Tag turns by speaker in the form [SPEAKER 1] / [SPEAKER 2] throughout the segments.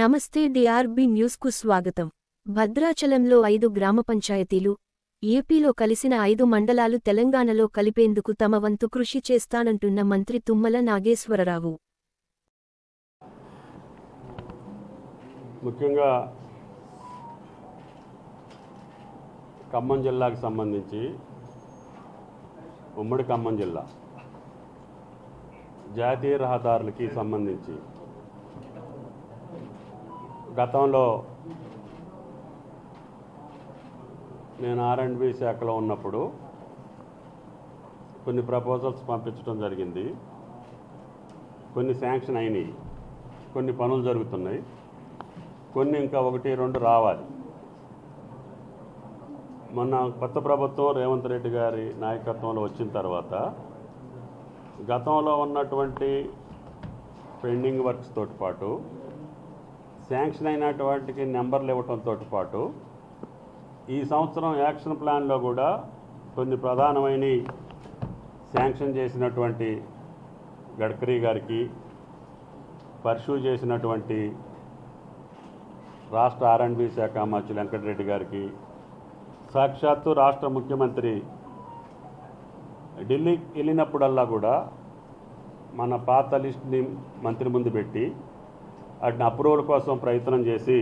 [SPEAKER 1] నమస్తే డిఆర్బి న్యూస్కు స్వాగతం. భద్రాచలంలో ఐదు గ్రామ పంచాయతీలు ఏపీలో కలిసిన ఐదు మండలాలు తెలంగాణలో కలిపేందుకు తమ వంతు కృషి చేస్తానంటున్న మంత్రి తుమ్మల నాగేశ్వరరావు.
[SPEAKER 2] ముఖ్యంగా ఖమ్మం జిల్లాకు సంబంధించి ఉమ్మడి ఖమ్మం జిల్లా జాతీయ రహదారులకి సంబంధించి గతంలో నేను ఆర్ అండ్ బి శాఖలో ఉన్నప్పుడు కొన్ని ప్రపోజల్స్ పంపించడం జరిగింది. కొన్ని శాంక్షన్ అయినాయి. కొన్ని పనులు జరుగుతున్నాయి. కొన్ని ఇంకా ఒకటి రెండు రావాలి. మొన్న కొత్త ప్రభుత్వం రేవంత్ రెడ్డి గారి నాయకత్వంలో వచ్చిన తర్వాత గతంలో ఉన్నటువంటి పెండింగ్ వర్క్స్ తోటి పాటు శాంక్షన్ అయినటువంటికి నెంబర్లు ఇవ్వటంతో పాటు ఈ సంవత్సరం యాక్షన్ ప్లాన్లో కూడా కొన్ని ప్రధానమైన శాంక్షన్ చేసినటువంటి గడ్కరీ గారికి పర్షూ చేసినటువంటి రాష్ట్ర ఆర్ఎండ్బి శాఖ మంత్రి వెంకటరెడ్డి గారికి సాక్షాత్తు రాష్ట్ర ముఖ్యమంత్రి ఢిల్లీకి వెళ్ళినప్పుడల్లా కూడా మన పాత లిస్ట్ని మంత్రి ముందు పెట్టి వాటిని అప్రూవల్ కోసం ప్రయత్నం చేసి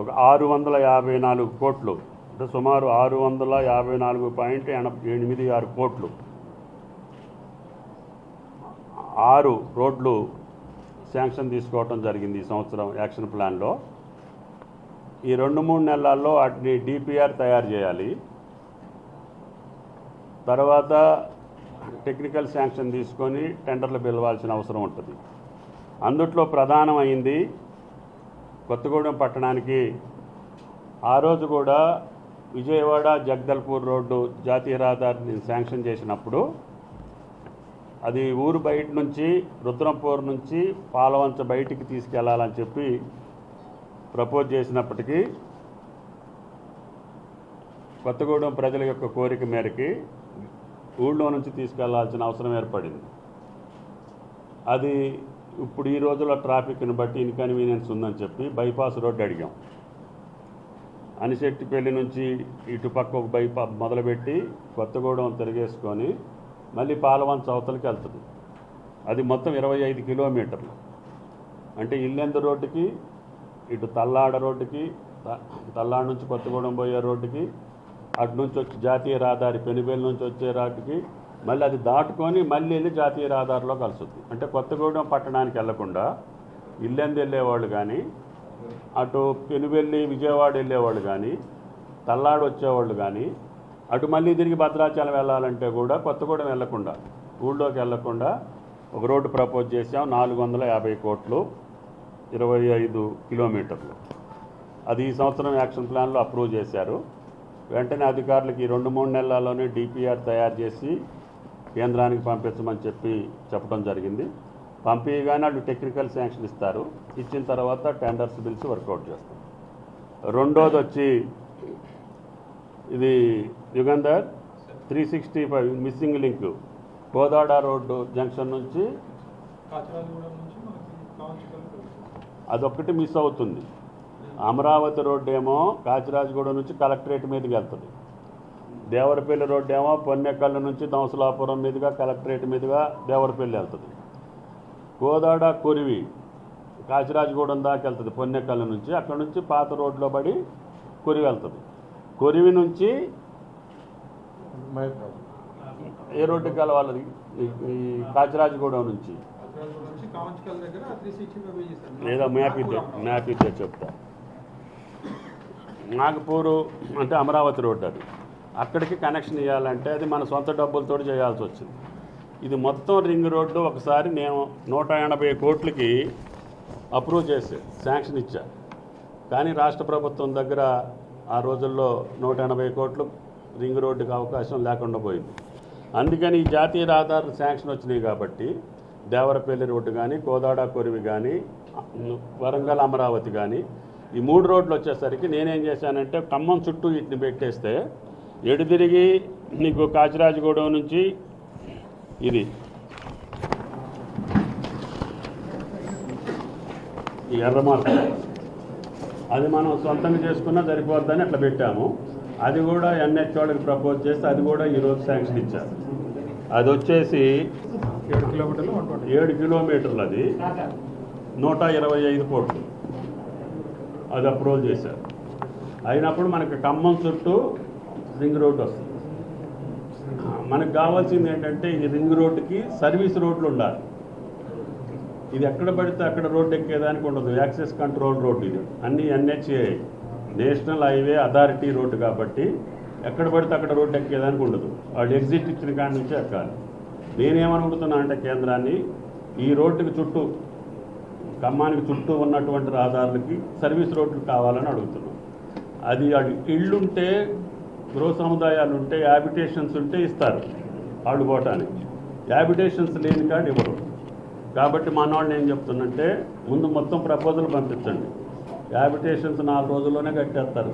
[SPEAKER 2] ఒక ఆరు వందల యాభై నాలుగు కోట్లు అంటే సుమారు ఆరు వందల యాభై నాలుగు పాయింట్ ఎనభై ఎనిమిది ఆరు కోట్లు. ఆరు రోడ్లు శాంక్షన్ తీసుకోవటం జరిగింది ఈ సంవత్సరం యాక్షన్ ప్లాన్లో. ఈ రెండు మూడు నెలల్లో వాటిని డిపిఆర్ తయారు చేయాలి. తర్వాత టెక్నికల్ శాంక్షన్ తీసుకొని టెండర్లు పిలవాల్సిన అవసరం ఉంటుంది. అందుట్లో ప్రధానమైంది కొత్తగూడెం పట్టణానికి. ఆ రోజు కూడా విజయవాడ జగదల్పూర్ రోడ్డు జాతీయ రహదారిని శాంక్షన్ చేసినప్పుడు అది ఊరు బయట నుంచి రుద్రంపూర్ నుంచి పాలవంచ బయటికి తీసుకెళ్ళాలని చెప్పి ప్రపోజ్ చేసినప్పటికీ కొత్తగూడెం ప్రజల యొక్క కోరిక మేరకి ఊళ్ళో నుంచి తీసుకెళ్ళాల్సిన అవసరం ఏర్పడింది. అది ఇప్పుడు ఈ రోజుల్లో ట్రాఫిక్ని బట్టి ఇన్కన్వీనియన్స్ ఉందని చెప్పి బైపాస్ రోడ్డు అడిగాం. అనిశెట్టిపల్లి నుంచి ఇటుపక్క ఒక బైపా మొదలుపెట్టి కొత్తగూడెం తిరిగేసుకొని మళ్ళీ పాలవంచ అవతలకి వెళ్తుంది. అది మొత్తం ఇరవై ఐదు కిలోమీటర్లు. అంటే ఇల్లెందు రోడ్డుకి ఇటు తల్లాడ రోడ్డుకి తల్లాడ నుంచి కొత్తగూడెం పోయే రోడ్డుకి అటు నుంచి వచ్చి జాతీయ రహదారి పెనుబేలు నుంచి వచ్చే రోడ్డుకి మళ్ళీ అది దాటుకొని మళ్ళీ వెళ్ళి జాతీయ రహదారిలో కలుస్తుంది అంటే కొత్తగూడెం పట్టణానికి వెళ్ళకుండా ఇల్లెందు వెళ్ళేవాళ్ళు కానీ అటు పెనువెల్లి విజయవాడ వెళ్ళేవాళ్ళు కానీ తల్లాడు వచ్చేవాళ్ళు కానీ అటు మళ్ళీ తిరిగి భద్రాచలం వెళ్ళాలంటే కూడా కొత్తగూడెం వెళ్ళకుండా ఊళ్ళోకి వెళ్ళకుండా ఒక రోడ్డు ప్రపోజ్ చేసాం నాలుగు వందల యాభై కోట్లు ఇరవై ఐదు కిలోమీటర్లు. అది ఈ సంవత్సరం యాక్షన్ ప్లాన్లో అప్రూవ్ చేశారు. వెంటనే అధికారులకి ఈ రెండు మూడు నెలల్లోనే డిపిఆర్ తయారు చేసి కేంద్రానికి పంపించమని చెప్పి చెప్పడం జరిగింది. పంపించగానే వాళ్ళు టెక్నికల్ శాంక్షన్ ఇస్తారు. ఇచ్చిన తర్వాత టెండర్స్ బిల్స్ వర్కౌట్ చేస్తాం. రెండోది వచ్చి ఇది Yugandhar three sixty five missing link Kodad road junction నుంచి అదొక్కటి మిస్ అవుతుంది. అమరావతి రోడ్డు ఏమో కాచిరాజగూడెం నుంచి కలెక్టరేట్ మీదకి వెళ్తుంది. దేవరపల్లి రోడ్డు ఏమో పొన్నెకళ్ళ నుంచి దంసలాపురం మీదుగా కలెక్టరేట్ మీదుగా దేవరపల్లి వెళ్తుంది. కోదాడ కొరివి కాచిరాజగూడెం దాకా వెళ్తుంది పొన్నెకళ్ళ నుంచి. అక్కడ నుంచి పాత రోడ్లో పడి కొరివి వెళ్తుంది. కొరివి నుంచి ఏ రోడ్డుకి కలవాలి ఈ- ఈ కాచిరాజగూడెం నుంచి. లేదా మ్యాప్ ఇద్దే మ్యాప్ చెప్తా. నాగపూరు అంటే అమరావతి రోడ్డు అది. అక్కడికి కనెక్షన్ ఇవ్వాలంటే అది మన సొంత డబ్బులతో చేయాల్సి వచ్చింది. ఇది మొత్తం రింగ్ రోడ్డు ఒకసారి నేను నూట ఎనభై కోట్లకి అప్రూవ్ చేసి శాంక్షన్ ఇచ్చా. కానీ రాష్ట్ర ప్రభుత్వం దగ్గర ఆ రోజుల్లో నూట ఎనభై కోట్లు రింగ్ రోడ్డుకి అవకాశం లేకుండా పోయింది. అందుకని ఈ జాతీయ రహదారులు శాంక్షన్ వచ్చినాయి కాబట్టి దేవరపల్లి రోడ్డు కానీ కోదాడ కొరివి కానీ వరంగల్ అమరావతి కానీ ఈ మూడు రోడ్లు వచ్చేసరికి నేనేం చేశానంటే ఖమ్మం చుట్టూ వీటిని పెట్టేస్తే ఎడు తిరిగి నీకు కాచిరాజగూడెం నుంచి ఇది? ఈ ఎర్ర మార్క్ అది మనం సొంతంగా చేసుకున్నా సరిపోద్దని అట్లా పెట్టాము. అది కూడా ఎన్హెచ్ వాళ్ళకి ప్రపోజ్ చేస్తే అది కూడా ఈరోజు శాంక్షన్ ఇచ్చారు. అది వచ్చేసి
[SPEAKER 3] ఏడు కిలోమీటర్లు
[SPEAKER 2] ఏడు కిలోమీటర్లు అది. నూట ఇరవై ఐదు కోట్లు. అది అప్రూవల్ చేశారు. అయినప్పుడు మనకి ఖమ్మం చుట్టూ రింగ్ రోడ్డు వస్తుంది. మనకు కావాల్సింది ఏంటంటే ఈ రింగ్ రోడ్డుకి సర్వీస్ రోడ్లు ఉండాలి. ఇది ఎక్కడ పడితే అక్కడ రోడ్డు ఎక్కేదానికి ఉండదు. యాక్సెస్ కంట్రోల్ రోడ్డు ఇది. అన్ని NHA national highway authority road కాబట్టి ఎక్కడ పడితే అక్కడ రోడ్డు ఎక్కేదానికి ఉండదు. వాళ్ళు ఎగ్జిట్ ఇచ్చిన కాడి నుంచి ఎక్కాలి. నేనేమనుకుంటున్నా అంటే కేంద్రాన్ని ఈ రోడ్డుకి చుట్టూ ఖమ్మానికి చుట్టూ ఉన్నటువంటి రహదారులకి సర్వీస్ రోడ్లు కావాలని అడుగుతున్నాం. అది ఇళ్ళుంటే గృహ సముదాయాలు ఉంటే హ్యాబిటేషన్స్ ఉంటే ఇస్తారు వాళ్ళు పోవటానికి హ్యాబిటేషన్స్ లేని కాడ ఇవ్వరు. కాబట్టి మన వాళ్ళు ఏం చెప్తున్నంటే ముందు మొత్తం ప్రపోజల్ పంపించండి. హ్యాబిటేషన్స్ నాలుగు రోజుల్లోనే కట్టేస్తారు.